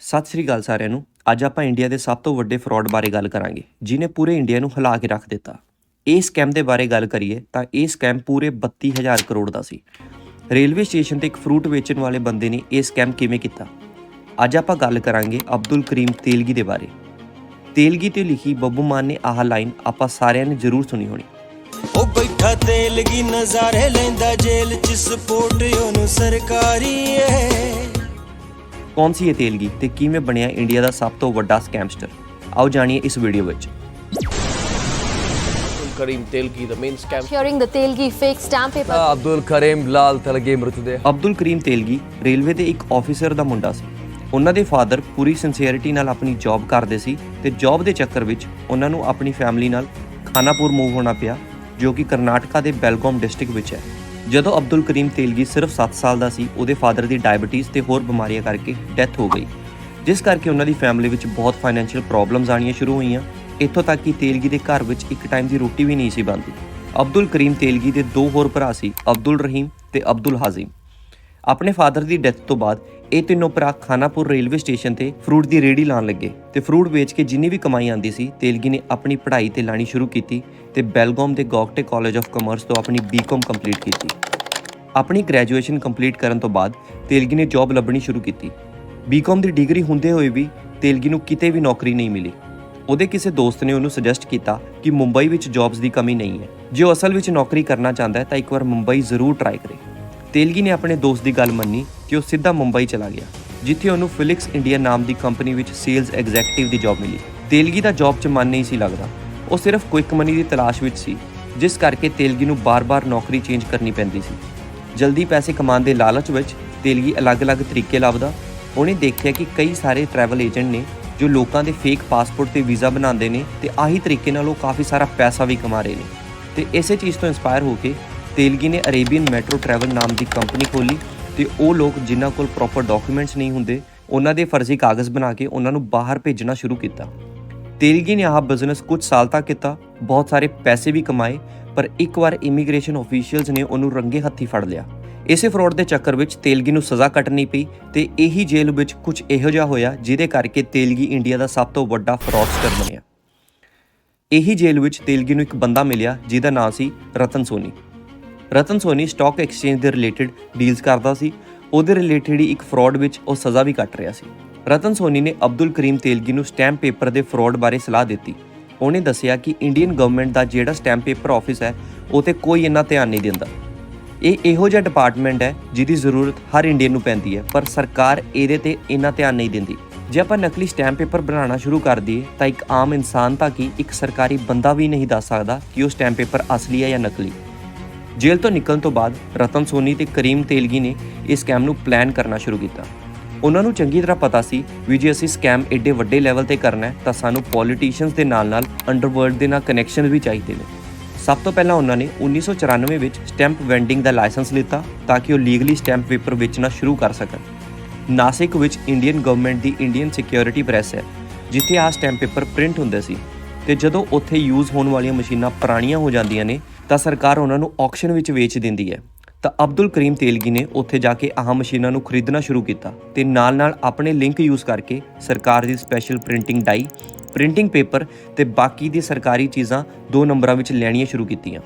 ਸਤਿ ਸ੍ਰੀ ਅਕਾਲ ਸਾਰਿਆਂ ਨੂੰ। ਅੱਜ ਆਪਾਂ ਇੰਡੀਆ ਦੇ ਸਭ ਤੋਂ ਵੱਡੇ ਫਰਾਡ ਬਾਰੇ ਗੱਲ ਕਰਾਂਗੇ ਜਿਨੇ ਪੂਰੇ ਇੰਡੀਆ ਨੂੰ ਹਿਲਾ ਕੇ ਰੱਖ ਦਿੱਤਾ। ਇਹ ਸਕੈਮ ਦੇ ਬਾਰੇ ਗੱਲ ਕਰੀਏ ਤਾਂ ਇਹ ਸਕੈਮ ਪੂਰੇ 32000 ਕਰੋੜ ਦਾ ਸੀ। ਰੇਲਵੇ ਸਟੇਸ਼ਨ ਤੇ ਇੱਕ ਫਰੂਟ ਵੇਚਣ ਵਾਲੇ ਬੰਦੇ ਨੇ ਇਹ ਸਕੈਮ ਕਿਵੇਂ ਕੀਤਾ? ਅੱਜ ਆਪਾਂ ਗੱਲ ਕਰਾਂਗੇ ਅਬਦੁਲ ਕਰੀਮ ਤੇਲਗੀ ਦੇ ਬਾਰੇ। ਤੇਲਗੀ ਤੇ ਲਿਖੀ ਬੱਬੂ ਮਾਨ ਨੇ ਆਹ ਲਾਈਨ ਆਪਾਂ ਸਾਰਿਆਂ ਨੇ ਜ਼ਰੂਰ ਸੁਣੀ ਹੋਣੀ। ਉਹ ਬੈਠਾ ਤੇਲਗੀ ਨਜ਼ਾਰੇ ਲੈਂਦਾ ਜੇਲ੍ਹ ਚ ਸਪੋਰਟ ਉਹਨੂੰ ਸਰਕਾਰੀ ਏ। ਕੌਣ ਸੀ ਇਹ ਤੇਲਗੀ ਤੇ ਕਿਵੇਂ ਬਣਿਆ ਇੰਡੀਆ ਦਾ ਸਭ ਤੋਂ ਵੱਡਾ ਸਕੈਮਸਟਰ ਆਓ ਜਾਣੀਏ ਇਸ ਵੀਡੀਓ ਵਿੱਚ Kareem Telgi, the main scam. Hearing the Telgi fake stamp paper. Abdul Karim Lal Telgi ਮ੍ਰਿਤਦੇਹ Abdul Karim Telgi railway ਦੇ ਇੱਕ ਆਫੀਸਰ ਦਾ ਮੁੰਡਾ ਸੀ ਉਹਨਾਂ ਦੇ ਫਾਦਰ ਪੂਰੀ ਸਿੰਸੀਅਰਿਟੀ ਨਾਲ ਆਪਣੀ ਜੌਬ ਕਰਦੇ ਸੀ ਤੇ ਜੌਬ ਦੇ ਚੱਕਰ ਵਿੱਚ ਉਹਨਾਂ ਨੂੰ ਆਪਣੀ ਫੈਮਿਲੀ ਨਾਲ ਖਾਨਾਪੁਰ ਮੂਵ ਹੋਣਾ ਪਿਆ ਜੋ ਕਿ ਕਰਨਾਟਕਾ ਦੇ ਬੈਲਗਾਮ ਡਿਸਟ੍ਰਿਕਟ ਵਿੱਚ ਹੈ ਜਦੋਂ ਅਬਦੁਲ ਕਰੀਮ ਤੇਲਗੀ ਸਿਰਫ 7 ਸਾਲ ਦਾ ਸੀ, ਉਹਦੇ ਫਾਦਰ ਦੀ ਡਾਇਬੀਟੀਜ਼ ਤੇ ਹੋਰ ਬਿਮਾਰੀਆਂ ਕਰਕੇ ਡੈਥ ਹੋ ਗਈ। ਜਿਸ ਕਰਕੇ ਉਹਨਾਂ ਦੀ ਫੈਮਿਲੀ ਵਿੱਚ ਬਹੁਤ ਫਾਈਨੈਂਸ਼ੀਅਲ ਪ੍ਰੋਬਲਮਸ ਆਣੀਆਂ ਸ਼ੁਰੂ ਹੋਈਆਂ। ਇੱਥੋਂ ਤੱਕ ਕਿ ਤੇਲਗੀ ਦੇ ਘਰ ਵਿੱਚ ਇੱਕ ਟਾਈਮ ਦੀ ਰੋਟੀ ਵੀ ਨਹੀਂ ਸੀ ਬਣਦੀ। ਅਬਦੁਲ ਕਰੀਮ ਤੇਲਗੀ ਦੇ ਦੋ ਹੋਰ ਭਰਾ ਸੀ, ਅਬਦੁਲ ਰਹੀਮ ਤੇ ਅਬਦੁਲ ਹਾਜ਼ਿਮ। ਆਪਣੇ ਫਾਦਰ ਦੀ ਡੈਥ ਤੋਂ ਬਾਅਦ ਇਹ ਤਿੰਨੋਂ ਭਰਾ ਖਾਨਾਪੁਰ ਰੇਲਵੇ ਸਟੇਸ਼ਨ ਤੇ ਫਰੂਟ ਦੀ ਰੇੜੀ ਲਾਉਣ ਲੱਗੇ ਤੇ ਫਰੂਟ ਵੇਚ ਕੇ ਜਿੰਨੀ ਵੀ ਕਮਾਈ ਆਂਦੀ ਸੀ, ਤੇਲਗੀ ਨੇ ਆਪਣੀ ਪੜ੍ਹਾਈ ਤੇ ਲਾਣੀ ਸ਼ੁਰੂ ਕੀਤੀ ਤੇ ਬੈਲਗੋਮ ਦੇ ਗੌਕਟੇ ਕਾਲਜ ਆਫ ਕਾਮਰਸ ਤੋਂ ਆਪਣੀ ਬੀਕਾਮ ਕੰਪਲੀਟ ਕੀਤੀ। ਆਪਣੀ ਗ੍ਰੈਜੂਏਸ਼ਨ ਕੰਪਲੀਟ ਕਰਨ ਤੋਂ ਬਾਅਦ ਤੇਲਗੀ ਨੇ ਜੌਬ ਲੱਭਣੀ ਸ਼ੁਰੂ ਕੀਤੀ। ਬੀਕਾਮ ਦੀ ਡਿਗਰੀ ਹੁੰਦੇ ਹੋਏ ਵੀ ਤੇਲਗੀ ਨੂੰ ਕਿਤੇ ਵੀ ਨੌਕਰੀ ਨਹੀਂ ਮਿਲੀ। ਉਹਦੇ ਕਿਸੇ ਦੋਸਤ ਨੇ ਉਹਨੂੰ ਸੁਜੈਸਟ ਕੀਤਾ ਕਿ ਮੁੰਬਈ ਵਿੱਚ ਜੌਬਸ ਦੀ ਕਮੀ ਨਹੀਂ ਹੈ। ਜੇ ਉਹ ਅਸਲ ਵਿੱਚ ਨੌਕਰੀ ਕਰਨਾ ਚਾਹੁੰਦਾ ਹੈ ਤਾਂ ਇੱਕ ਵਾਰ ਮੁੰਬਈ ਜ਼ਰੂਰ ਟਰਾਈ ਕਰੇ। ਤੇਲਗੀ ਨੇ ਆਪਣੇ ਦੋਸਤ ਦੀ ਗੱਲ ਮੰਨੀ ਕਿ ਉਹ ਸਿੱਧਾ ਮੁੰਬਈ ਚਲਾ ਗਿਆ, ਜਿੱਥੇ ਉਹਨੂੰ ਫਿਲਿਕਸ ਇੰਡੀਆ ਨਾਮ ਦੀ ਕੰਪਨੀ ਵਿੱਚ ਸੇਲਸ ਐਗਜ਼ੈਕਟਿਵ ਦੀ ਜੌਬ ਮਿਲੀ। ਤੇਲਗੀ ਦਾ ਜੌਬ 'ਚ ਮਨ ਨਹੀਂ ਸੀ ਲੱਗਦਾ। ਉਹ ਸਿਰਫ ਕੁਇਕ ਮਨੀ ਦੀ ਤਲਾਸ਼ ਵਿੱਚ ਸੀ, ਜਿਸ ਕਰਕੇ ਤੇਲਗੀ ਨੂੰ ਬਾਰ-ਬਾਰ ਨੌਕਰੀ ਚੇਂਜ ਕਰਨੀ ਪੈਂਦੀ ਸੀ। ਜਲਦੀ ਪੈਸੇ ਕਮਾਉਣ ਦੇ ਲਾਲਚ ਵਿੱਚ ਤੇਲਗੀ ਅਲੱਗ-ਅਲੱਗ ਤਰੀਕੇ ਲੱਭਦਾ। ਉਹਨੇ ਦੇਖਿਆ ਕਿ ਕਈ ਸਾਰੇ ਟਰੈਵਲ ਏਜੰਟ ਨੇ ਜੋ ਲੋਕਾਂ ਦੇ ਫੇਕ ਪਾਸਪੋਰਟ ਤੇ ਵੀਜ਼ਾ ਬਣਾਉਂਦੇ ਨੇ ਤੇ ਆਹੀ ਤਰੀਕੇ ਨਾਲ ਉਹ ਕਾਫੀ ਸਾਰਾ ਪੈਸਾ ਵੀ ਕਮਾ ਰਹੇ ਨੇ। ਤੇ ਇਸੇ ਚੀਜ਼ ਤੋਂ ਇਨਸਪਾਇਰ ਹੋ ਕੇ ਤੇਲਗੀ ਨੇ ਅਰੇਬੀਅਨ ਮੈਟਰੋ ਟਰੈਵਲ ਨਾਮ ਦੀ ਕੰਪਨੀ ਖੋਲੀ ਤੇ ਉਹ ਲੋਕ ਜਿਨ੍ਹਾਂ ਕੋਲ ਪ੍ਰੋਪਰ ਡਾਕੂਮੈਂਟਸ ਨਹੀਂ ਹੁੰਦੇ, ਉਹਨਾਂ ਦੇ ਫਰਜ਼ੀ ਕਾਗਜ਼ ਬਣਾ ਕੇ ਉਹਨਾਂ ਨੂੰ ਬਾਹਰ ਭੇਜਣਾ ਸ਼ੁਰੂ ਕੀਤਾ। ਤੇਲਗੀ ਨੇ ਆਹ ਬਿਜ਼ਨਸ ਕੁਝ ਸਾਲ ਤੱਕ ਕੀਤਾ, ਬਹੁਤ ਸਾਰੇ ਪੈਸੇ ਵੀ ਕਮਾਏ, ਪਰ ਇੱਕ ਵਾਰ ਇਮੀਗ੍ਰੇਸ਼ਨ ਅਫੀਸ਼ੀਅਲਸ ਨੇ ਉਹਨੂੰ ਰੰਗੇ ਹੱਥੀ ਫੜ ਲਿਆ। ਇਸੇ ਫਰਾਡ ਦੇ ਚੱਕਰ ਵਿੱਚ ਤੇਲਗੀ ਨੂੰ ਸਜ਼ਾ ਕੱਟਣੀ ਪਈ ਤੇ ਇਹੀ ਜੇਲ੍ਹ ਵਿੱਚ ਕੁਝ ਇਹੋ ਜਿਹਾ ਹੋਇਆ ਜਿਹਦੇ ਕਰਕੇ ਤੇਲਗੀ ਇੰਡੀਆ ਦਾ ਸਭ ਤੋਂ ਵੱਡਾ ਫਰਾਡਸਟਰ ਬਣਿਆ। ਇਹੀ ਜੇਲ੍ਹ ਵਿੱਚ ਤੇਲਗੀ ਨੂੰ ਇੱਕ ਬੰਦਾ ਮਿਲਿਆ ਜਿਹਦਾ ਨਾਮ ਸੀ ਰਤਨ ਸੋਨੀ। ਰਤਨ ਸੋਨੀ ਸਟਾਕ ਐਕਸਚੇਂਜ ਦੇ ਰਿਲੇਟਡ ਡੀਲਸ ਕਰਦਾ ਸੀ। ਉਹਦੇ ਰਿਲੇਟਡ ਹੀ ਇੱਕ ਫਰਾਡ ਵਿੱਚ ਉਹ ਸਜ਼ਾ ਵੀ ਕੱਟ ਰਿਹਾ ਸੀ। ਰਤਨ ਸੋਨੀ ਨੇ ਅਬਦੁਲ ਕਰੀਮ ਤੇਲਗੀ ਨੂੰ ਸਟੈਂਪ ਪੇਪਰ ਦੇ ਫਰਾਡ ਬਾਰੇ ਸਲਾਹ ਦਿੱਤੀ। ਉਹਨੇ ਦੱਸਿਆ ਕਿ ਇੰਡੀਅਨ ਗਵਰਨਮੈਂਟ ਦਾ ਜਿਹੜਾ ਸਟੈਂਪ ਪੇਪਰ ਆਫਿਸ ਹੈ, ਉਹ ਤੇ ਕੋਈ ਇੰਨਾ ਧਿਆਨ ਨਹੀਂ ਦਿੰਦਾ। ਇਹ ਇਹੋ ਜਿਹਾ ਡਿਪਾਰਟਮੈਂਟ ਹੈ, ਜਿਹਦੀ ਜ਼ਰੂਰਤ ਹਰ ਇੰਡੀਅਨ ਨੂੰ ਪੈਂਦੀ ਹੈ, ਪਰ ਸਰਕਾਰ ਇਹਦੇ ਤੇ ਇੰਨਾ ਧਿਆਨ ਨਹੀਂ ਦਿੰਦੀ। ਜੇ ਆਪਾਂ ਨਕਲੀ ਸਟੈਂਪ ਪੇਪਰ ਬਣਾਉਣਾ ਸ਼ੁਰੂ ਕਰ ਦਈਏ, ਤਾਂ ਇੱਕ ਆਮ ਇਨਸਾਨ ਤਾਂ ਕੀ ਇੱਕ ਸਰਕਾਰੀ ਬੰਦਾ ਵੀ ਨਹੀਂ ਦੱਸ ਸਕਦਾ ਕਿ ਉਹ ਸਟੈਂਪ ਪੇਪਰ ਅਸਲੀ ਹੈ ਜਾਂ ਨਕਲੀ। ਜੇਲ੍ਹ ਤੋਂ ਨਿਕਲਣ ਤੋਂ ਬਾਅਦ ਰਤਨ ਸੋਨੀ ਤੇ ਕਰੀਮ ਤੇਲਗੀ ਨੇ ਇਸ ਸਕੈਮ ਨੂੰ ਪਲਾਨ ਕਰਨਾ ਸ਼ੁਰੂ ਕੀਤਾ। ਉਹਨਾਂ ਨੂੰ ਚੰਗੀ ਤਰ੍ਹਾਂ ਪਤਾ ਸੀ ਵੀ ਜੇ ਅਸੀਂ ਸਕੈਮ ਏਡੇ ਵੱਡੇ ਲੈਵਲ ਤੇ ਕਰਨਾ ਹੈ, ਤਾਂ ਸਾਨੂੰ ਪੋਲੀਟੀਸ਼ੀਅਨਸ ਦੇ ਨਾਲ-ਨਾਲ ਅੰਡਰਵਰਲਡ ਦੇ ਨਾਲ ਕਨੈਕਸ਼ਨ ਵੀ ਚਾਹੀਦੇ ਨੇ। ਸਭ ਤੋਂ ਪਹਿਲਾਂ ਉਹਨਾਂ ਨੇ 1994 ਵਿੱਚ ਸਟੈਂਪ ਵੈਂਡਿੰਗ ਦਾ ਲਾਇਸੈਂਸ ਲਿੱਤਾ ਤਾਂ ਕਿ ਉਹ ਲੀਗਲੀ ਸਟੈਂਪ ਪੇਪਰ ਵੇਚਣਾ ਸ਼ੁਰੂ ਕਰ ਸਕਣ। ਨਾਸਿਕ ਵਿੱਚ ਇੰਡੀਅਨ ਗਵਰਨਮੈਂਟ ਦੀ ਇੰਡੀਅਨ ਸਿਕਿਉਰਿਟੀ ਪ੍ਰੈਸ ਹੈ, ਜਿੱਥੇ ਆਹ ਸਟੈਂਪ ਪੇਪਰ ਪ੍ਰਿੰਟ ਹੁੰਦੇ ਸੀ। ਤੇ ਜਦੋਂ ਉੱਥੇ ਯੂਜ਼ ਹੋਣ ਵਾਲੀਆਂ ਮਸ਼ੀਨਾਂ ਪੁਰਾਣੀਆਂ ਹੋ ਜਾਂਦੀਆਂ ਨੇ, ਤਾਂ ਸਰਕਾਰ ਉਹਨਾਂ ਨੂੰ ਆਕਸ਼ਨ ਵਿੱਚ ਵੇਚ ਦਿੰਦੀ ਹੈ। ਤਾਂ ਅਬਦੁਲ ਕਰੀਮ ਤੇਲਗੀ ਨੇ ਉੱਥੇ ਜਾ ਕੇ ਆਹ ਮਸ਼ੀਨਾਂ ਨੂੰ ਖਰੀਦਣਾ ਸ਼ੁਰੂ ਕੀਤਾ ਤੇ ਨਾਲ-ਨਾਲ ਆਪਣੇ ਲਿੰਕ ਯੂਜ਼ ਕਰਕੇ ਸਰਕਾਰ ਦੀ special printing die printing paper ਤੇ ਬਾਕੀ ਦੀ ਸਰਕਾਰੀ ਚੀਜ਼ਾਂ ਦੋ ਨੰਬਰਾਂ ਵਿੱਚ ਲੈਣੀਆਂ ਸ਼ੁਰੂ ਕੀਤੀਆਂ।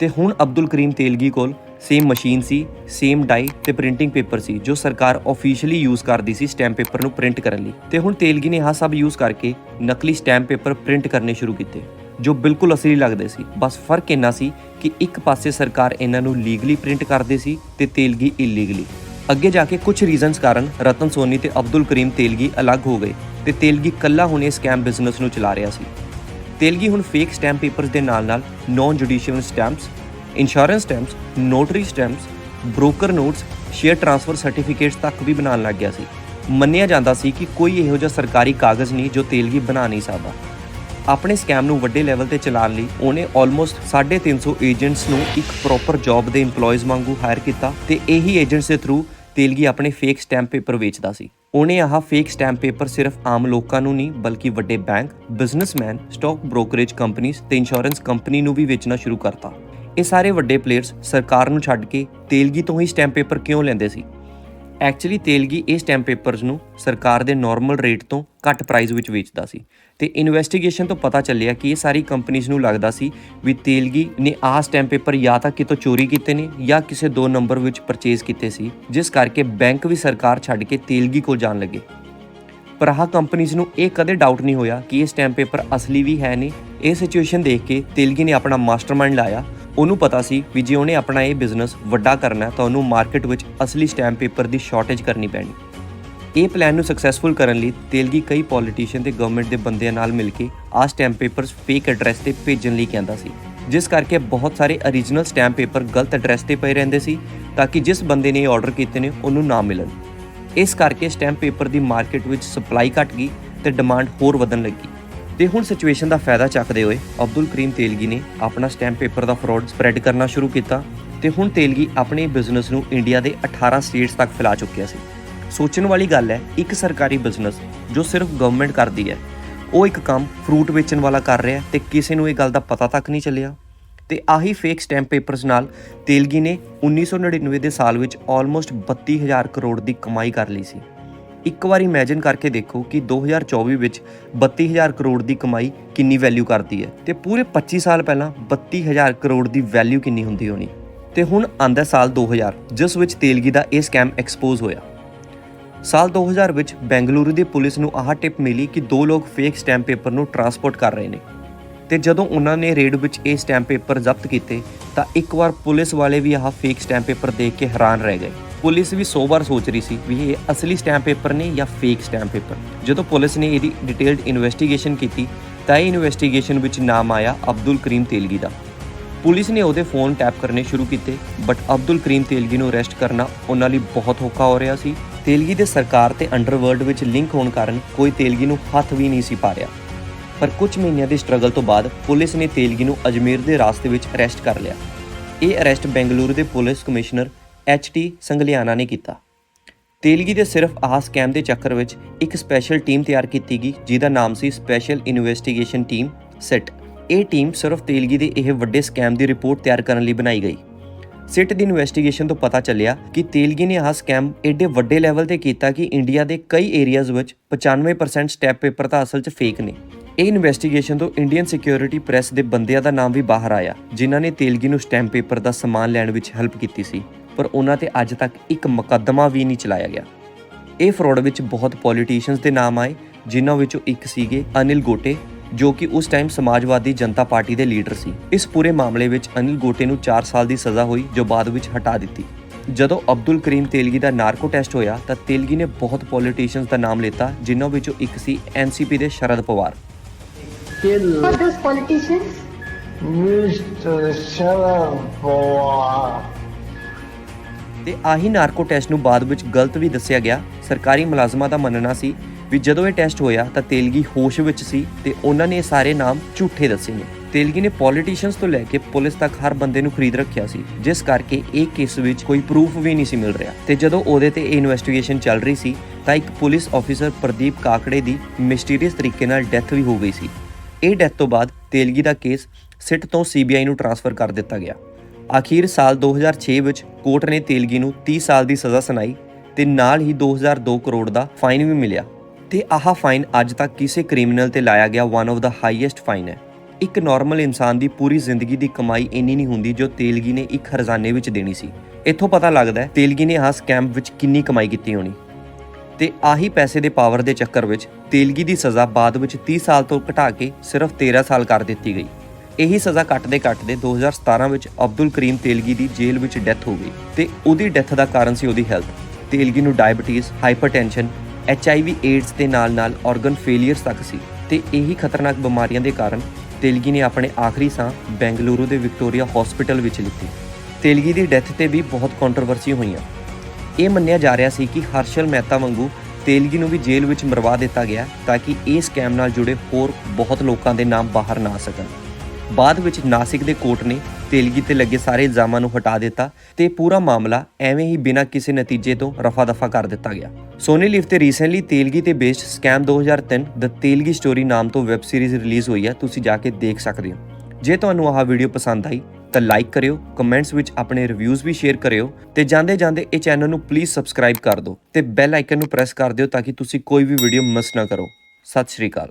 ਤੇ ਹੁਣ ਅਬਦੁਲ ਕਰੀਮ ਤੇਲਗੀ ਕੋਲ ਸੇਮ ਮਸ਼ੀਨ ਸੀ ਸੇਮ ਡਾਈ ਤੇ ਪ੍ਰਿੰਟਿੰਗ ਪੇਪਰ ਸੀ, ਜੋ ਸਰਕਾਰ ਆਫੀਸ਼ੀਅਲੀ ਯੂਜ਼ ਕਰਦੀ ਸੀ ਸਟੈਂਪ ਪੇਪਰ ਨੂੰ ਪ੍ਰਿੰਟ ਕਰਨ ਲਈ। ਤੇ ਹੁਣ ਤੇਲਗੀ ਨੇ ਆਹ ਸਭ ਯੂਜ਼ ਕਰਕੇ ਨਕਲੀ ਸਟੈਂਪ ਪੇਪਰ ਪ੍ਰਿੰਟ ਕਰਨੇ ਸ਼ੁਰੂ ਕੀਤੇ, ਜੋ ਬਿਲਕੁਲ ਅਸਲੀ ਲੱਗਦੇ ਸੀ। ਬਸ ਫ਼ਰਕ ਇੰਨਾ ਸੀ ਕਿ ਇੱਕ ਪਾਸੇ ਸਰਕਾਰ ਇਹਨਾਂ ਨੂੰ ਲੀਗਲੀ ਪ੍ਰਿੰਟ ਕਰਦੇ ਸੀ ਤੇ ਤੇਲਗੀ ਇਲੀਗਲੀ ਅੱਗੇ ਜਾ ਕੇ ਕੁਝ ਰੀਜ਼ਨਸ ਕਾਰਨ ਰਤਨ ਸੋਨੀ ਤੇ ਅਬਦੁਲ ਕਰੀਮ ਤੇਲਗੀ ਅਲੱਗ ਹੋ ਗਏ ਤੇ ਤੇਲਗੀ ਕੱਲਾ ਹੁਣ ਇਹ ਸਕੈਮ ਬਿਜ਼ਨਸ ਨੂੰ ਚਲਾ ਰਿਹਾ ਸੀ। ਤੇਲਗੀ ਹੁਣ ਫੇਕ ਸਟੈਂਪ ਪੇਪਰਸ ਦੇ ਨਾਲ-ਨਾਲ non judicial stamps insurance stamps notary stamps broker notes share transfer certificates ਤੱਕ ਵੀ ਬਣਾਉਣ ਲੱਗ ਗਿਆ ਸੀ। ਮੰਨਿਆ ਜਾਂਦਾ ਸੀ ਕਿ ਕੋਈ ਇਹੋ ਜਿਹਾ ਸਰਕਾਰੀ ਕਾਗਜ਼ ਨਹੀਂ ਜੋ ਤੇਲਗੀ ਬਣਾ ਨਹੀਂ ਸਕਦਾ। ਆਪਣੇ ਸਕੈਮ ਨੂੰ ਵੱਡੇ ਲੈਵਲ ਤੇ ਚਲਾਉਣ ਲਈ ਉਹਨੇ ਆਲਮੋਸਟ 350 ਏਜੰਟਸ ਨੂੰ ਇੱਕ ਪ੍ਰੋਪਰ ਜੌਬ ਦੇ EMPLOYEES ਵਾਂਗੂ ਹਾਇਰ ਕੀਤਾ ਤੇ ਇਹੀ ਏਜੰਟਸ ਦੇ ਥਰੂ ਤੇਲਗੀ ਆਪਣੇ ਫੇਕ ਸਟੈਂਪ ਪੇਪਰ ਵੇਚਦਾ ਸੀ। ਉਹਨੇ ਆਹ ਫੇਕ ਸਟੈਂਪ ਪੇਪਰ ਸਿਰਫ ਆਮ ਲੋਕਾਂ ਨੂੰ ਨਹੀਂ, ਬਲਕਿ ਵੱਡੇ ਬੈਂਕ ਬਿਜ਼ਨਸਮੈਨ ਸਟਾਕ ਬ੍ਰੋਕਰੇਜ ਕੰਪਨੀਆਂ ਤੇ ਇੰਸ਼ੋਰੈਂਸ ਕੰਪਨੀ ਨੂੰ ਵੀ ਵੇਚਣਾ ਸ਼ੁਰੂ ਕਰਤਾ। ਇਹ ਸਾਰੇ ਵੱਡੇ ਪਲੇਅਰਸ ਸਰਕਾਰ ਨੂੰ ਛੱਡ ਕੇ ਤੇਲਗੀ ਤੋਂ ਹੀ ਸਟੈਂਪ ਪੇਪਰ ਕਿਉਂ ਲੈਂਦੇ ਸੀ? ਐਕਚੁਅਲੀ ਤੇਲਗੀ ਇਹ ਸਟੈਂਪ ਪੇਪਰਸ ਨੂੰ ਸਰਕਾਰ ਦੇ ਨਾਰਮਲ ਰੇਟ ਤੋਂ ਘੱਟ ਪ੍ਰਾਈਸ ਵਿੱਚ ਵੇਚਦਾ ਸੀ। ਤੇ ਇਨਵੈਸਟੀਗੇਸ਼ਨ ਤੋਂ ਪਤਾ ਚੱਲਿਆ ਕਿ ਇਹ ਸਾਰੀ ਕੰਪਨੀਆਂ ਨੂੰ ਲੱਗਦਾ ਸੀ ਵੀ ਤੇਲਗੀ ਨੇ ਆਹ ਸਟੈਂਪ ਪੇਪਰ ਜਾਂ ਤਾਂ ਕਿਤੋਂ ਚੋਰੀ ਕੀਤੇ ਨੇ ਜਾਂ ਕਿਸੇ ਦੋ ਨੰਬਰ ਵਿੱਚ ਪਰਚੇਜ਼ ਕੀਤੇ ਸੀ, ਜਿਸ ਕਰਕੇ ਬੈਂਕ ਵੀ ਸਰਕਾਰ ਛੱਡ ਕੇ ਤੇਲਗੀ ਕੋਲ ਜਾਣ ਲੱਗੇ। ਪਰ ਆਹ ਕੰਪਨੀਆਂ ਨੂੰ ਇਹ ਕਦੇ ਡਾਊਟ ਨਹੀਂ ਹੋਇਆ ਕਿ ਇਹ ਸਟੈਂਪ ਪੇਪਰ ਅਸਲੀ ਵੀ ਹੈ ਨੇ ਇਹ ਸਿਚੁਏਸ਼ਨ ਦੇਖ ਕੇ ਤੇਲਗੀ ਨੇ ਆਪਣਾ ਮਾਸਟਰਮਾਈਂਡ ਲਾਇਆ ਉਹਨੂੰ ਪਤਾ ਸੀ ਵੀ ਜੇ ਉਹਨੇ ਆਪਣਾ ਇਹ ਬਿਜ਼ਨਸ ਵੱਡਾ ਕਰਨਾ ਤਾਂ ਉਹਨੂੰ ਮਾਰਕੀਟ ਵਿੱਚ ਅਸਲੀ ਸਟੈਂਪ ਪੇਪਰ ਦੀ ਸ਼ਾਰਟੇਜ ਕਰਨੀ ਪੈਣੀ। ਇਹ ਪਲਾਨ ਨੂੰ ਸਕਸੈਸਫੁਲ ਕਰਨ ਲਈ ਤੇਲਗੀ ਕਈ ਪੋਲੀਟੀਸ਼ੀਅਨ ਤੇ ਗਵਰਨਮੈਂਟ ਦੇ ਬੰਦਿਆਂ ਨਾਲ ਮਿਲ ਕੇ ਆਹ ਸਟੈਂਪ ਪੇਪਰਸ ਫੇਕ ਐਡਰੈਸ ਤੇ ਭੇਜਣ ਲਈ ਕਹਿੰਦਾ ਸੀ। ਜਿਸ ਕਰਕੇ ਬਹੁਤ ਸਾਰੇ origignal ਸਟੈਂਪ ਪੇਪਰ ਗਲਤ ਐਡਰੈਸ ਤੇ ਪਏ ਰਹਿੰਦੇ ਸੀ, ਤਾਂ ਕਿ ਜਿਸ ਬੰਦੇ ਨੇ ਇਹ ਆਰਡਰ ਕੀਤੇ ਨੇ, ਉਹਨੂੰ ਨਾ ਮਿਲਣ। ਇਸ ਕਰਕੇ ਸਟੈਂਪ ਪੇਪਰ ਦੀ ਮਾਰਕੀਟ ਵਿੱਚ ਸਪਲਾਈ ਘਟ ਗਈ ਤੇ ਡਿਮਾਂਡ ਹੋਰ ਵਧਣ ਲੱਗੀ। ਤੇ ਹੁਣ ਸਿਚੁਏਸ਼ਨ ਦਾ ਫਾਇਦਾ ਚੱਕਦੇ ਹੋਏ ਅਬਦੁਲ ਕਰੀਮ ਤੇਲਗੀ ਨੇ ਆਪਣਾ ਸਟੈਂਪ ਪੇਪਰ ਦਾ ਫਰਾਡ ਸਪਰੈਡ ਕਰਨਾ ਸ਼ੁਰੂ ਕੀਤਾ ਤੇ ਹੁਣ ਤੇਲਗੀ ਆਪਣੇ ਬਿਜ਼ਨਸ ਨੂੰ ਇੰਡੀਆ ਦੇ 18 ਸਟੇਟਸ ਤੱਕ ਫੈਲਾ ਚੁੱਕਿਆ ਸੀ। ਸੋਚਣ ਵਾਲੀ ਗੱਲ ਹੈ, ਇੱਕ ਸਰਕਾਰੀ ਬਿਜ਼ਨਸ ਜੋ ਸਿਰਫ ਗਵਰਨਮੈਂਟ ਕਰਦੀ ਹੈ, ਉਹ ਇੱਕ ਕੰਮ ਫਰੂਟ ਵੇਚਣ ਵਾਲਾ ਕਰ ਰਿਹਾ ਹੈ ਤੇ ਕਿਸੇ ਨੂੰ ਇਹ ਗੱਲ ਦਾ ਪਤਾ ਤੱਕ ਨਹੀਂ ਚੱਲਿਆ। ਤੇ ਆਹੀ ਫੇਕ ਸਟੈਂਪ ਪੇਪਰਸ ਨਾਲ ਤੇਲਗੀ ਨੇ 1999 ਦੇ ਸਾਲ ਵਿੱਚ ਆਲਮੋਸਟ 32000 ਕਰੋੜ ਦੀ ਕਮਾਈ ਕਰ ਲਈ ਸੀ। ਇੱਕ ਵਾਰ ਇਮੇਜਿਨ ਕਰਕੇ ਦੇਖੋ ਕਿ 2024 ਵਿੱਚ 32000 ਕਰੋੜ ਦੀ ਕਮਾਈ ਕਿੰਨੀ ਵੈਲਿਊ ਕਰਦੀ ਹੈ ਤੇ ਪੂਰੇ 25 ਸਾਲ ਪਹਿਲਾਂ 32000 ਕਰੋੜ ਦੀ ਵੈਲਿਊ ਕਿੰਨੀ ਹੁੰਦੀ ਹੋਣੀ। ਤੇ ਹੁਣ ਆਂਦਾ ਸਾਲ 2000 ਜਿਸ ਵਿੱਚ ਤੇਲਗੀ ਦਾ ਇਹ ਸਕੈਮ ਐਕਸਪੋਜ਼ ਹੋਇਆ। ਸਾਲ 2000 ਵਿੱਚ ਬੈਂਗਲੁਰੂ ਦੀ ਪੁਲਿਸ ਨੂੰ ਆਹ ਟਿਪ ਮਿਲੀ ਕਿ ਦੋ ਲੋਕ ਫੇਕ ਸਟੈਂਪ ਪੇਪਰ ਨੂੰ ਟਰਾਂਸਪੋਰਟ ਕਰ ਰਹੇ ਨੇ। ਤੇ ਜਦੋਂ ਉਹਨਾਂ ਨੇ ਰੇਡ ਵਿੱਚ ਇਹ ਸਟੈਂਪ ਪੇਪਰ ਜ਼ਬਤ ਕੀਤੇ, ਤਾਂ ਇੱਕ ਵਾਰ ਪੁਲਿਸ ਵਾਲੇ ਵੀ ਆਹ ਫੇਕ ਸਟੈਂਪ ਪੇਪਰ ਦੇਖ ਕੇ ਹੈਰਾਨ ਰਹਿ ਗਏ। ਪੁਲਿਸ ਵੀ 100 ਵਾਰ ਸੋਚ ਰਹੀ ਸੀ ਵੀ ਇਹ ਅਸਲੀ ਸਟੈਂਪ ਪੇਪਰ ਨੇ ਜਾਂ ਫੇਕ ਸਟੈਂਪ ਪੇਪਰ। ਜਦੋਂ ਪੁਲਿਸ ਨੇ ਇਹਦੀ ਡਿਟੇਲਡ ਇਨਵੈਸਟੀਗੇਸ਼ਨ ਕੀਤੀ, ਤਾਂ ਇਹ ਇਨਵੈਸਟੀਗੇਸ਼ਨ ਵਿੱਚ ਨਾਮ ਆਇਆ ਅਬਦੁਲ ਕਰੀਮ ਤੇਲਗੀ ਦਾ। ਪੁਲਿਸ ਨੇ ਉਹਦੇ ਫੋਨ ਟੈਪ ਕਰਨੇ ਸ਼ੁਰੂ ਕੀਤੇ ਬਟ ਅਬਦੁਲ ਕਰੀਮ ਤੇਲਗੀ ਨੂੰ ਅਰੈਸਟ ਕਰਨਾ ਉਹਨਾਂ ਲਈ ਬਹੁਤ ਔਖਾ ਹੋ ਰਿਹਾ ਸੀ। ਤੇਲਗੀ ਦੇ ਸਰਕਾਰ ਤੇ ਅੰਡਰਵਰਲਡ ਵਿੱਚ ਲਿੰਕ ਹੋਣ ਕਾਰਨ ਕੋਈ ਤੇਲਗੀ ਨੂੰ ਹੱਥ ਵੀ ਨਹੀਂ ਸੀ ਪਾ ਰਿਹਾ। ਪਰ ਕੁਝ ਮਹੀਨਿਆਂ ਦੀ ਸਟਰਗਲ ਤੋਂ ਬਾਅਦ ਪੁਲਿਸ ਨੇ ਤੇਲਗੀ ਨੂੰ ਅਜਮੇਰ ਦੇ ਰਾਸਤੇ ਵਿੱਚ ਅਰੈਸਟ ਕਰ ਲਿਆ। ਇਹ ਅਰੈਸਟ ਬੈਂਗਲੁਰੂ ਦੇ police commissioner H T Sangliana ਨੇ ਕੀਤਾ। ਤੇਲਗੀ ਦੇ ਸਿਰਫ ਆਹ ਸਕੈਮ ਦੇ ਚੱਕਰ ਵਿੱਚ ਇੱਕ ਸਪੈਸ਼ਲ ਟੀਮ ਤਿਆਰ ਕੀਤੀ ਗਈ, ਜਿਹਦਾ ਨਾਮ ਸੀ ਸਪੈਸ਼ਲ ਇਨਵੈਸਟੀਗੇਸ਼ਨ ਟੀਮ ਸਿਟ। ਇਹ ਟੀਮ ਸਿਰਫ ਤੇਲਗੀ ਦੇ ਇਹ ਵੱਡੇ ਸਕੈਮ ਦੀ ਰਿਪੋਰਟ ਤਿਆਰ ਕਰਨ ਲਈ ਬਣਾਈ ਗਈ। ਸਿਟ ਦੀ ਇਨਵੈਸਟੀਗੇਸ਼ਨ ਤੋਂ ਪਤਾ ਚੱਲਿਆ ਕਿ ਤੇਲਗੀ ਨੇ ਆਹ ਸਕੈਮ ਏਡੇ ਵੱਡੇ ਲੈਵਲ ਤੇ ਕੀਤਾ ਕਿ ਇੰਡੀਆ ਦੇ ਕਈ ਏਰੀਆਜ਼ ਵਿੱਚ 95% ਸਟੈਪ ਪੇਪਰ ਤਾਂ ਅਸਲ 'ਚ ਫੇਕ ਨੇ। ਇਹ ਇਨਵੈਸਟੀਗੇਸ਼ਨ ਤੋਂ ਇੰਡੀਅਨ ਸਿਕਿਉਰਿਟੀ ਪ੍ਰੈਸ ਦੇ ਬੰਦਿਆਂ ਦਾ ਨਾਮ ਵੀ ਬਾਹਰ ਆਇਆ, ਜਿਨ੍ਹਾਂ ਨੇ ਤੇਲਗੀ ਨੂੰ ਸਟੈਂਪ ਪੇਪਰ ਦਾ ਸਮਾਨ ਲੈਣ ਵਿੱਚ ਹੈਲਪ ਕੀਤੀ ਸੀ। ਪਰ ਉਹਨਾਂ ਤੇ ਅੱਜ ਤੱਕ ਇੱਕ ਮੁਕੱਦਮਾ ਵੀ ਨਹੀਂ ਚਲਾਇਆ ਗਿਆ ਇਹ ਫਰਾਡ ਵਿੱਚ ਬਹੁਤ ਪੋਲੀਟੀਸ਼ੀਅਨਸ ਦੇ ਨਾਮ ਆਏ ਜਿਨ੍ਹਾਂ ਵਿੱਚੋਂ ਇੱਕ ਸੀਗੇ ਅਨਿਲ ਗੋਟੇ ਜੋ ਕਿ ਉਸ ਟਾਈਮ ਸਮਾਜਵਾਦੀ ਜਨਤਾ ਪਾਰਟੀ ਦੇ ਲੀਡਰ ਸੀ ਇਸ ਪੂਰੇ ਮਾਮਲੇ ਵਿੱਚ ਅਨਿਲ ਗੋਟੇ ਨੂੰ 4 ਸਾਲ ਦੀ ਸਜ਼ਾ ਹੋਈ ਜੋ ਬਾਅਦ ਵਿੱਚ ਹਟਾ ਦਿੱਤੀ ਜਦੋਂ ਅਬਦੁਲ ਕਰੀਮ ਤੇਲਗੀ ਦਾ ਨਾਰਕੋ ਟੈਸਟ ਹੋਇਆ ਤਾਂ ਤੇਲਗੀ ਨੇ ਬਹੁਤ ਪੋਲੀਟੀਸ਼ੀਅਨਸ ਦਾ ਨਾਮ ਲਿੱਤਾ ਜਿਨ੍ਹਾਂ ਵਿੱਚੋਂ ਇੱਕ ਸੀ ਐਨਸੀਪੀ ਦੇ Sharad Pawar Are those politicians? Mr. Sharad Pawar. ਤੇ ਆਹੀ ਨਾਰਕੋ ਟੈਸਟ ਨੂੰ ਬਾਅਦ ਵਿੱਚ ਗਲਤ ਵੀ ਦੱਸਿਆ ਗਿਆ। ਸਰਕਾਰੀ ਮੁਲਾਜ਼ਮਾਂ ਦਾ ਮੰਨਣਾ ਸੀ ਵੀ ਜਦੋਂ ਇਹ ਟੈਸਟ ਹੋਇਆ ਤਾਂ ਤੇਲਗੀ ਹੋਸ਼ ਵਿੱਚ ਸੀ ਤੇ ਉਹਨਾਂ ਨੇ ਇਹ ਸਾਰੇ ਨਾਮ ਝੂਠੇ ਦੱਸੇ ਨੇ। ਤੇਲਗੀ ਨੇ ਪੋਲੀਟੀਸ਼ੀਅਨਸ ਤੋਂ ਲੈ ਕੇ ਪੁਲਿਸ ਤੱਕ ਹਰ ਬੰਦੇ ਨੂੰ ਖਰੀਦ ਰੱਖਿਆ ਸੀ, ਜਿਸ ਕਰਕੇ ਇਹ ਕੇਸ ਵਿੱਚ ਕੋਈ ਪ੍ਰੂਫ ਵੀ ਨਹੀਂ ਸੀ ਮਿਲ ਰਿਹਾ। ਤੇ ਜਦੋਂ ਉਹਦੇ ਤੇ ਇਹ ਇਨਵੈਸਟੀਗੇਸ਼ਨ ਚੱਲ ਰਹੀ ਸੀ, ਤਾਂ ਇੱਕ ਪੁਲਿਸ ਆਫੀਸਰ ਪ੍ਰਦੀਪ ਕਾਕੜੇ ਦੀ ਮਿਸਟੀਰੀਅਸ ਤਰੀਕੇ ਨਾਲ ਡੈਥ ਵੀ ਹੋ ਗਈ ਸੀ। ਇਹ ਡੈਥ ਤੋਂ ਬਾਅਦ ਤੇਲਗੀ ਦਾ ਕੇਸ ਸਿੱਟ ਤੋਂ ਸੀਬੀਆਈ ਨੂੰ ਟ੍ਰਾਂਸਫਰ ਕਰ ਦਿੱਤਾ ਗਿਆ। ਆਖਿਰ ਸਾਲ 2006 ਵਿੱਚ ਕੋਰਟ ਨੇ ਤੇਲਗੀ ਨੂੰ 30 ਸਾਲ ਦੀ ਸਜ਼ਾ ਸੁਣਾਈ ਤੇ ਨਾਲ ਹੀ 2002 ਕਰੋੜ ਦਾ ਫਾਈਨ ਵੀ ਮਿਲਿਆ। ਤੇ ਆਹ ਫਾਈਨ ਅੱਜ ਤੱਕ ਕਿਸੇ ਕ੍ਰਿਮੀਨਲ ਤੇ ਲਾਇਆ ਗਿਆ one of the highest fine ਹੈ। ਇੱਕ ਨਾਰਮਲ ਇਨਸਾਨ ਦੀ ਪੂਰੀ ਜ਼ਿੰਦਗੀ ਦੀ ਕਮਾਈ ਇੰਨੀ ਨਹੀਂ ਹੁੰਦੀ ਜੋ ਤੇਲਗੀ ਨੇ ਇੱਕ ਖਜ਼ਾਨੇ ਵਿੱਚ ਦੇਣੀ ਸੀ। ਇੱਥੋਂ ਪਤਾ ਲੱਗਦਾ ਹੈ ਤੇਲਗੀ ਨੇ ਆਹ ਸਕੈਮ ਵਿੱਚ ਕਿੰਨੀ ਕਮਾਈ ਕੀਤੀ ਹੋਣੀ। ਤੇ ਆਹੀ ਪੈਸੇ ਦੇ ਪਾਵਰ ਦੇ ਚੱਕਰ ਵਿੱਚ ਤੇਲਗੀ ਦੀ ਸਜ਼ਾ ਬਾਅਦ ਵਿੱਚ 30 ਸਾਲ ਤੋਂ ਘਟਾ ਕੇ ਸਿਰਫ 13 ਸਾਲ ਕਰ ਦਿੱਤੀ ਗਈ। ਇਹੀ ਸਜ਼ਾ ਕੱਟਦੇ ਕੱਟਦੇ 2017 ਵਿੱਚ ਅਬਦੁਲ ਕਰੀਮ ਤੇਲਗੀ ਦੀ ਜੇਲ੍ਹ ਵਿੱਚ ਡੈਥ ਹੋ ਗਈ ਤੇ ਉਹਦੀ ਡੈਥ ਦਾ ਕਾਰਨ ਸੀ ਉਹਦੀ ਹੈਲਥ। ਤੇਲਗੀ ਨੂੰ ਡਾਇਬੀਟੀਜ਼, ਹਾਈਪਰਟੈਂਸ਼ਨ, ਐਚਆਈਵੀ ਏਡਸ ਦੇ ਨਾਲ-ਨਾਲ ਆਰਗਨ ਫੇਲਿਅਰਸ ਤੱਕ ਸੀ ਤੇ ਇਹੀ ਖਤਰਨਾਕ ਬਿਮਾਰੀਆਂ ਦੇ ਕਾਰਨ ਤੇਲਗੀ ਨੇ ਆਪਣੇ ਆਖਰੀ ਸਾਹ ਬੈਂਗਲੁਰੂ ਦੇ ਵਿਕਟੋਰੀਆ ਹਸਪੀਟਲ ਵਿੱਚ ਲਿੱਤੀ। ਤੇਲਗੀ ਦੀ ਡੈਥ ਤੇ ਵੀ ਬਹੁਤ ਕੰਟਰੋਵਰਸੀ ਹੋਈਆਂ। ਇਹ ਮੰਨਿਆ ਜਾ ਰਿਹਾ ਸੀ ਕਿ ਹਰਸ਼ਲ ਮਹਿਤਾ ਵਾਂਗੂ ਤੇਲਗੀ ਨੂੰ ਵੀ ਜੇਲ੍ਹ ਵਿੱਚ ਮਰਵਾ ਦਿੱਤਾ ਗਿਆ ਤਾਂ ਕਿ ਇਹ ਸਕੈਮ ਨਾਲ ਜੁੜੇ ਹੋਰ ਬਹੁਤ ਲੋਕਾਂ ਦੇ ਨਾਮ ਬਾਹਰ ਨਾ ਆ ਸਕਣ। ਬਾਅਦ ਵਿੱਚ ਨਾਸਿਕ ਦੇ ਕੋਰਟ ਨੇ ਤੇਲਗੀ ਤੇ ਲੱਗੇ ਸਾਰੇ ਇਲਜ਼ਾਮਾਂ ਨੂੰ ਹਟਾ ਦਿੱਤਾ ਤੇ ਪੂਰਾ ਮਾਮਲਾ ਐਵੇਂ ਹੀ ਬਿਨਾਂ ਕਿਸੇ ਨਤੀਜੇ ਤੋਂ ਰਫਾ-ਦਫਾ ਕਰ ਦਿੱਤਾ ਗਿਆ। ਸੋਨੀ ਲਿਵ ਤੇ ਰੀਸੈਂਟਲੀ ਤੇਲਗੀ ਤੇ based scam 2003 the Telgi story ਨਾਮ ਤੋਂ ਵੈਬ ਸੀਰੀਜ਼ ਰਿਲੀਜ਼ ਹੋਈ ਹੈ, ਤੁਸੀਂ ਜਾ ਕੇ ਦੇਖ ਸਕਦੇ ਹੋ। ਜੇ ਤੁਹਾਨੂੰ ਆਹ ਵੀਡੀਓ ਪਸੰਦ ਆਈ, ਤਾਂ ਲਾਈਕ ਕਰਿਓ ਕਮੈਂਟਸ ਵਿੱਚ ਆਪਣੇ ਰਿਵਿਊਜ਼ ਵੀ ਸ਼ੇਅਰ ਕਰਿਓ ਤੇ ਜਾਂਦੇ ਜਾਂਦੇ ਇਹ ਚੈਨਲ ਨੂੰ ਪਲੀਜ਼ ਸਬਸਕ੍ਰਾਈਬ ਕਰ ਦਿਓ ਤੇ ਬੈਲ ਆਈਕਨ ਨੂੰ ਪ੍ਰੈਸ ਕਰ ਦਿਓ ਤਾਂ ਕਿ ਤੁਸੀਂ ਕੋਈ ਵੀ ਵੀਡੀਓ ਮਿਸ ਨਾ ਕਰੋ। ਸਤਿ ਸ਼੍ਰੀ ਅਕਾਲ।